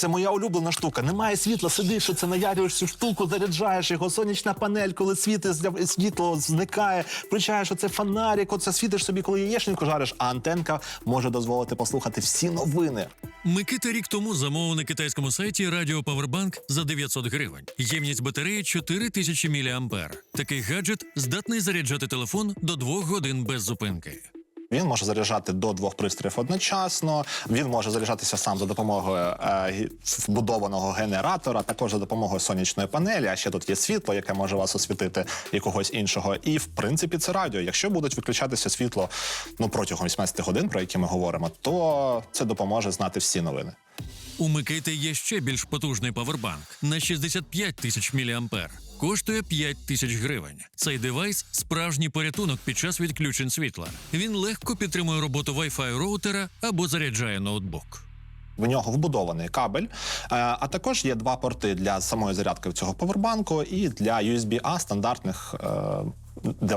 це моя улюблена штука. Немає світла, сидиш, це наярюєш цю штуку, заряджаєш його. Сонячна панель, коли світить, зля- світло зникає. Включаєш оце фонарик, оце світиш собі, коли яєчню жариш, а антенка може дозволити послухати всі новини. Микита рік тому замовив на китайському сайті радіо Powerbank за 900 гривень. Ємність батареї 4000 мА. Такий гаджет здатний заряджати телефон до 2 годин без зупинки. Він може заряджати до двох пристроїв одночасно. Він може заряджатися сам за допомогою е, вбудованого генератора, також за допомогою сонячної панелі. А ще тут є світло, яке може вас освітити і когось іншого. І в принципі це радіо. Якщо будуть виключатися світло ну протягом 18 годин, про які ми говоримо, то це допоможе знати всі новини. У Микити є ще більш потужний павербанк на 65 тисяч мА. Коштує 5 тисяч гривень. Цей девайс справжній порятунок під час відключень світла. Він легко підтримує роботу Wi-Fi роутера або заряджає ноутбук. В нього вбудований кабель, е, а також є два порти для самої зарядки цього повербанку і для USB-A стандартних е,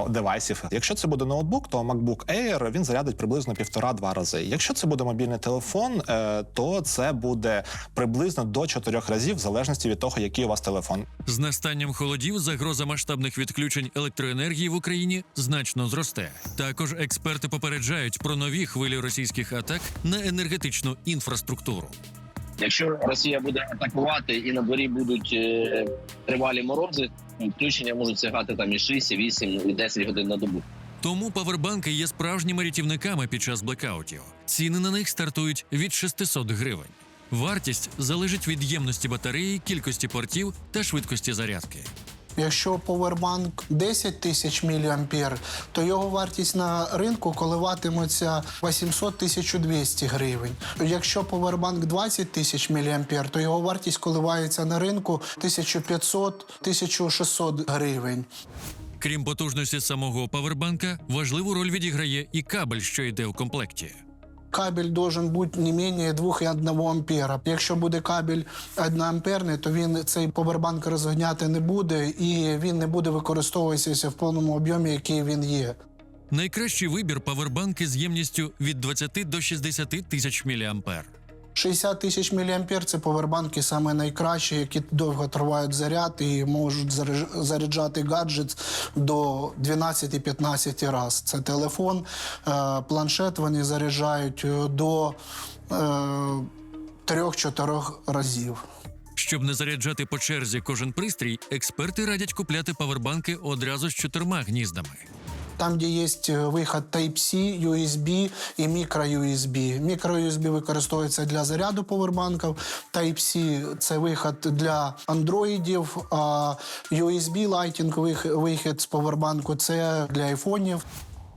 девайсів. Якщо це буде ноутбук, то MacBook Air він зарядить приблизно півтора-два рази. Якщо це буде мобільний телефон, е, то це буде приблизно до чотирьох разів, в залежності від того, який у вас телефон. З настанням холодів загроза масштабних відключень електроенергії в Україні значно зросте. Також експерти попереджають про нові хвилі російських атак на енергетичну інфраструктуру. Якщо Росія буде атакувати і на дворі будуть е, тривалі морози, включення можуть сягати там і 6, і 8, і 10 годин на добу. Тому павербанки є справжніми рятівниками під час блекаутів. Ціни на них стартують від 600 гривень. Вартість залежить від ємності батареї, кількості портів та швидкості зарядки. Якщо повербанк 10 тисяч мА, то його вартість на ринку коливатиметься 800-1200 гривень. Якщо повербанк 20 тисяч мА, то його вартість коливається на ринку 1500-1600 гривень. Крім потужності самого павербанка, важливу роль відіграє і кабель, що йде в комплекті. Кабель должен бути не менше 2,1 ампера. Якщо буде кабель 1 амперний, то він цей повербанк розгоняти не буде і він не буде використовуватися в повному об'ємі, який він є. Найкращий вибір павербанки з ємністю від 20 до 60 тисяч мА. 60 тисяч мА – це повербанки саме найкращі, які довго тривають заряд і можуть заряджати гаджет до 12-15 разів. Це телефон, е, планшет вони заряджають е, до е, 3-4 разів. Щоб не заряджати по черзі кожен пристрій, експерти радять купляти павербанки одразу з чотирма гніздами. Там, де є виход Type-C, USB і micro-USB. Micro-USB використовується для заряду повербанків. Type-C – це виход для андроїдів, а USB Lighting вихід з повербанку це для айфонів.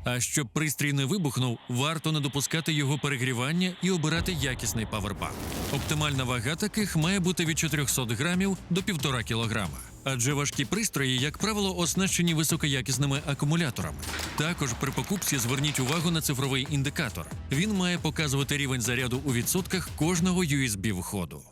А щоб пристрій не вибухнув, варто не допускати його перегрівання і обирати якісний павербанк. Оптимальна вага таких має бути від 400 грамів до 1,5 кілограма. Адже важкі пристрої, як правило, оснащені високоякісними акумуляторами. Також при покупці зверніть увагу на цифровий індикатор. Він має показувати рівень заряду у відсотках кожного USB входу.